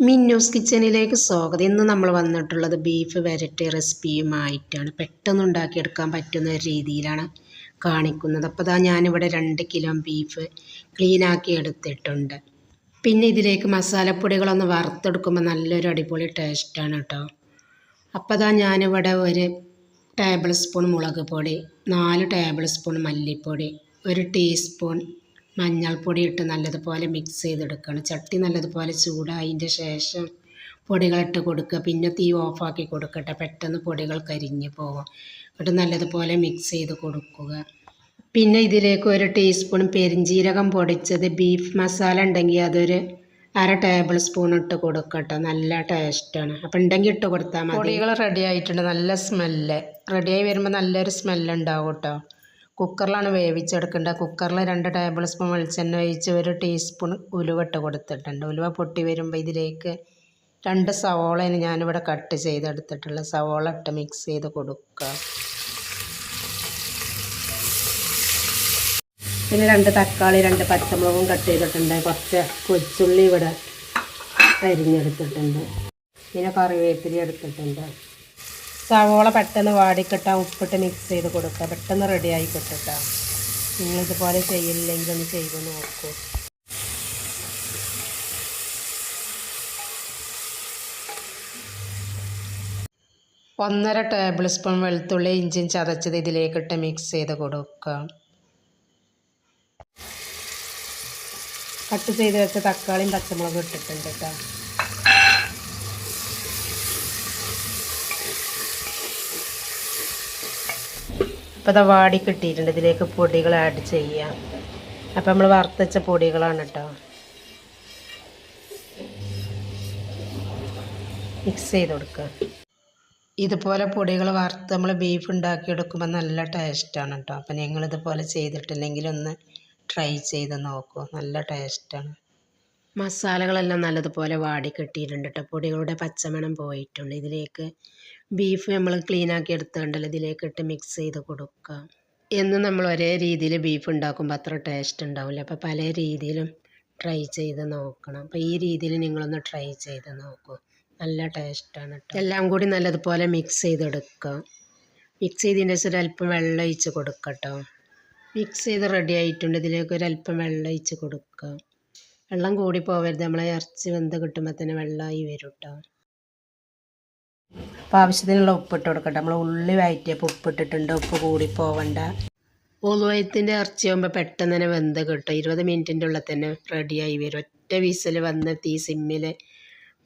മിന്നൂസ് കിച്ചണിലേക്ക് സ്വാഗതം. ഇന്ന് നമ്മൾ വന്നിട്ടുള്ളത് ബീഫ് വരട്ടി റെസിപ്പിയുമായിട്ടാണ് പെട്ടെന്ന് ഉണ്ടാക്കിയെടുക്കാൻ പറ്റുന്ന ഒരു രീതിയിലാണ് കാണിക്കുന്നത്. അപ്പോൾ ഇതാ ഞാനിവിടെ രണ്ട് കിലോ ബീഫ് ക്ലീനാക്കി എടുത്തിട്ടുണ്ട്. പിന്നെ ഇതിലേക്ക് മസാലപ്പൊടികളൊന്ന് വറുത്തെടുക്കുമ്പോൾ നല്ലൊരു അടിപൊളി ടേസ്റ്റാണ് കേട്ടോ അപ്പോൾ ഇതാ ഞാനിവിടെ ഒരു ടേബിൾ സ്പൂൺ മുളക് പൊടി നാല് ടേബിൾ സ്പൂൺ മല്ലിപ്പൊടി ഒരു ടീസ്പൂൺ മഞ്ഞൾപ്പൊടി ഇട്ട് നല്ലതുപോലെ മിക്സ് ചെയ്തെടുക്കണം. ചട്ടി നല്ലതുപോലെ ചൂടായതിന്റെ ശേഷം പൊടികളിട്ട് കൊടുക്കുക. പിന്നെ തീ ഓഫാക്കി കൊടുക്കട്ടെ. പെട്ടെന്ന് പൊടികൾ കരിഞ്ഞു പോകും. എന്നിട്ട് നല്ലതുപോലെ മിക്സ് ചെയ്ത് കൊടുക്കുക. പിന്നെ ഇതിലേക്ക് ഒരു ടീസ്പൂൺ പെരിഞ്ജീരകം പൊടിച്ചത് ബീഫ് മസാല ഉണ്ടെങ്കിൽ അതൊരു അര ടേബിൾ സ്പൂൺ ഇട്ട് കൊടുക്കട്ടെ. നല്ല ടേസ്റ്റാണ് അപ്പം ഉണ്ടെങ്കിൽ ഇട്ട് കൊടുത്താൽ മതി. പൊടികൾ റെഡി ആയിട്ടുണ്ട്. നല്ല സ്മെല്ല് റെഡിയായി വരുമ്പോൾ നല്ലൊരു സ്മെല്ല് ഉണ്ടാവും കേട്ടോ. കുക്കറിലാണ് വേവിച്ചെടുക്കേണ്ടത്. കുക്കറിൽ രണ്ട് ടേബിൾ സ്പൂൺ വെളിച്ചെണ്ണ ഒഴിച്ച് ഒരു ടീസ്പൂൺ ഉലുവ ഇട്ട് കൊടുത്തിട്ടുണ്ട്. ഉലുവ പൊട്ടി വരുമ്പോൾ ഇതിലേക്ക് രണ്ട് സവോളയാണ് ഞാനിവിടെ കട്ട് ചെയ്തെടുത്തിട്ടുള്ള സവോള ഇട്ട് മിക്സ് ചെയ്ത് കൊടുക്കുക. പിന്നെ രണ്ട് തക്കാളി രണ്ട് പച്ചമുളകും കട്ട് ചെയ്തിട്ടുണ്ട്. കുറച്ച് കൊച്ചുള്ളി ഇവിടെ അരിഞ്ഞെടുത്തിട്ടുണ്ട്. പിന്നെ കറിവേപ്പില എടുത്തിട്ടുണ്ട്. സവോള പെട്ടെന്ന് വാടിക്കിട്ടാൻ ഉപ്പിട്ട് മിക്സ് ചെയ്ത് കൊടുക്കുക. പെട്ടെന്ന് റെഡി ആയി കിട്ടുക. നിങ്ങളിതുപോലെ ചെയ്യില്ലെങ്കിൽ ഒന്ന് ചെയ്ത് നോക്കൂ. ഒന്നര ടേബിൾ സ്പൂൺ വെളുത്തുള്ളി ഇഞ്ചിയും ചതച്ചത് ഇതിലേക്കിട്ട് മിക്സ് ചെയ്ത് കൊടുക്കുക. കട്ട് ചെയ്ത് വെച്ച തക്കാളിയും പച്ചമുളകും ഇട്ടിട്ടുണ്ട് കേട്ടോ അപ്പോൾ അത് വാടി കിട്ടിയിട്ടുണ്ട്. ഇതിലേക്ക് പൊടികൾ ആഡ് ചെയ്യാം. അപ്പോൾ നമ്മൾ വറുത്തച്ച പൊടികളാണ് കേട്ടോ മിക്സ് ചെയ്ത് കൊടുക്കുക ഇതുപോലെ പൊടികൾ വറുത്ത് നമ്മൾ ബീഫ് ഉണ്ടാക്കിയെടുക്കുമ്പോൾ നല്ല ടേസ്റ്റാണ് കേട്ടോ അപ്പം നിങ്ങൾ ഇതുപോലെ ചെയ്തിട്ടില്ലെങ്കിൽ ഒന്ന് ട്രൈ ചെയ്ത് നോക്കൂ. നല്ല ടേസ്റ്റാണ് മസാലകളെല്ലാം നല്ലതുപോലെ വാടി കിട്ടിയിട്ടുണ്ട് കേട്ടോ പൊടികളുടെ പച്ചമണം പോയിട്ടുണ്ട്. ഇതിലേക്ക് ബീഫ് നമ്മൾ ക്ലീനാക്കി എടുത്തുണ്ടല്ലോ ഇതിലേക്ക് ഇട്ട് മിക്സ് ചെയ്ത് കൊടുക്കുക. എന്ന് നമ്മൾ ഒരേ രീതിയിൽ ബീഫ് ഉണ്ടാക്കുമ്പോൾ അത്ര ടേസ്റ്റ് ഉണ്ടാവില്ല. അപ്പോൾ പല രീതിയിലും ട്രൈ ചെയ്ത് നോക്കണം. അപ്പോൾ ഈ രീതിയിൽ നിങ്ങളൊന്ന് ട്രൈ ചെയ്ത് നോക്കൂ. നല്ല ടേസ്റ്റാണ് കേട്ടോ എല്ലാം കൂടി നല്ലതുപോലെ മിക്സ് ചെയ്തെടുക്കുക. മിക്സ് ചെയ്തതിന് ശേഷം അല്പം വെള്ളം ഒഴിച്ച് കൊടുക്കട്ടോ മിക്സ് ചെയ്ത് റെഡി ആയിട്ടുണ്ട്. ഇതിലേക്ക് ഒരല്പം വെള്ളം ഒഴിച്ച് കൊടുക്കുക. വെള്ളം കൂടി പോവരുത് നമ്മളെ ഇറച്ചി വെന്ത് കിട്ടുമ്പോൾ തന്നെ വെള്ളമായി വരും കേട്ടോ അപ്പോൾ ആവശ്യത്തിനുള്ള ഉപ്പിട്ട് കൊടുക്കട്ടെ. നമ്മൾ ഉള്ളി വയറ്റിയപ്പോൾ ഉപ്പിട്ടിട്ടുണ്ട്. ഉപ്പ് കൂടി പോവണ്ട ഉളുവയത്തിന്റെ ഇറച്ചി ആകുമ്പോൾ പെട്ടെന്ന് തന്നെ വെന്ത് കിട്ടും. ഇരുപത് മിനിറ്റിന്റെ ഉള്ളിൽ തന്നെ റെഡിയായി വരും. ഒറ്റ വീസിൽ വന്ന് തീ സിമ്മിൽ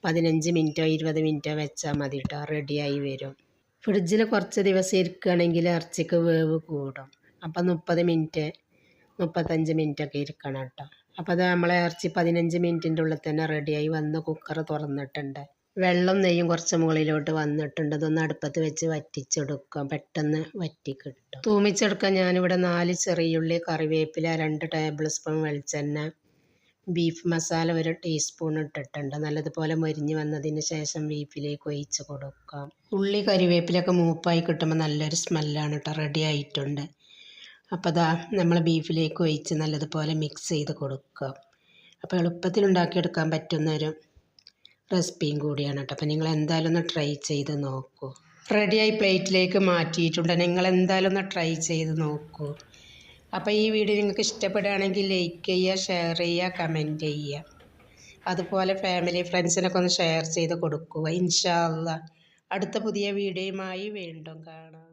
പതിനഞ്ച് മിനിറ്റോ ഇരുപത് മിനിറ്റോ വെച്ചാൽ മതി കേട്ടോ റെഡിയായി വരും. ഫ്രിഡ്ജിൽ കുറച്ച് ദിവസം ഇരിക്കുകയാണെങ്കിൽ ഇറച്ചിക്ക് വേവ് കൂടും. അപ്പം മുപ്പത് മിനിറ്റ് മുപ്പത്തഞ്ച് മിനിറ്റൊക്കെ ഇരിക്കണം കേട്ടോ അപ്പോൾ അത് നമ്മളെ ഇറച്ചി പതിനഞ്ച് മിനിറ്റിന്റെ ഉള്ളിൽ തന്നെ റെഡിയായി വന്ന് കുക്കർ തുറന്നിട്ടുണ്ട്. വെള്ളം നെയ്യും കുറച്ച് മുകളിലോട്ട് വന്നിട്ടുണ്ട്. ഇതൊന്ന് അടുപ്പത്ത് വെച്ച് വറ്റിച്ചെടുക്കാം. പെട്ടെന്ന് വറ്റി കിട്ടും. തൂമിച്ചെടുക്കാൻ ഞാനിവിടെ നാല് ചെറിയുള്ളി കറിവേപ്പില രണ്ട് ടേബിൾ സ്പൂൺ വെളിച്ചെണ്ണ ബീഫ് മസാല ഒരു ടീസ്പൂൺ ഇട്ടിട്ടുണ്ട്. നല്ലതുപോലെ മൊരിഞ്ഞ് വന്നതിന് ശേഷം ബീഫിലേക്ക് ഒഴിച്ച് കൊടുക്കാം. ഉള്ളി കറിവേപ്പിലൊക്കെ മൂപ്പായി കിട്ടുമ്പോൾ നല്ലൊരു സ്മെല്ലാണ് കേട്ടോ റെഡി ആയിട്ടുണ്ട്. അപ്പോൾ അതാ നമ്മൾ ബീഫിലേക്ക് ഒഴിച്ച് നല്ലതുപോലെ മിക്സ് ചെയ്ത് കൊടുക്കുക അപ്പോൾ എളുപ്പത്തിൽ ഉണ്ടാക്കിയെടുക്കാൻ പറ്റുന്നൊരു റെസിപ്പിയും കൂടിയാണ് കേട്ടോ. അപ്പോൾ നിങ്ങൾ എന്തായാലും ഒന്ന് ട്രൈ ചെയ്ത് നോക്കൂ. റെഡിയായി പ്ലേറ്റിലേക്ക് മാറ്റിയിട്ടുണ്ട്. നിങ്ങൾ എന്തായാലും ഒന്ന് ട്രൈ ചെയ്ത് നോക്കൂ. അപ്പോൾ ഈ വീഡിയോ നിങ്ങൾക്ക് ഇഷ്ടപ്പെടുകയാണെങ്കിൽ ലൈക്ക് ചെയ്യുക ഷെയർ ചെയ്യുക കമന്റ് ചെയ്യുക. അതുപോലെ ഫാമിലി ഫ്രണ്ട്സിനൊക്കെ ഒന്ന് ഷെയർ ചെയ്ത് കൊടുക്കുക. ഇൻഷാല്ല അടുത്ത പുതിയ വീഡിയോയുമായി വീണ്ടും കാണാം.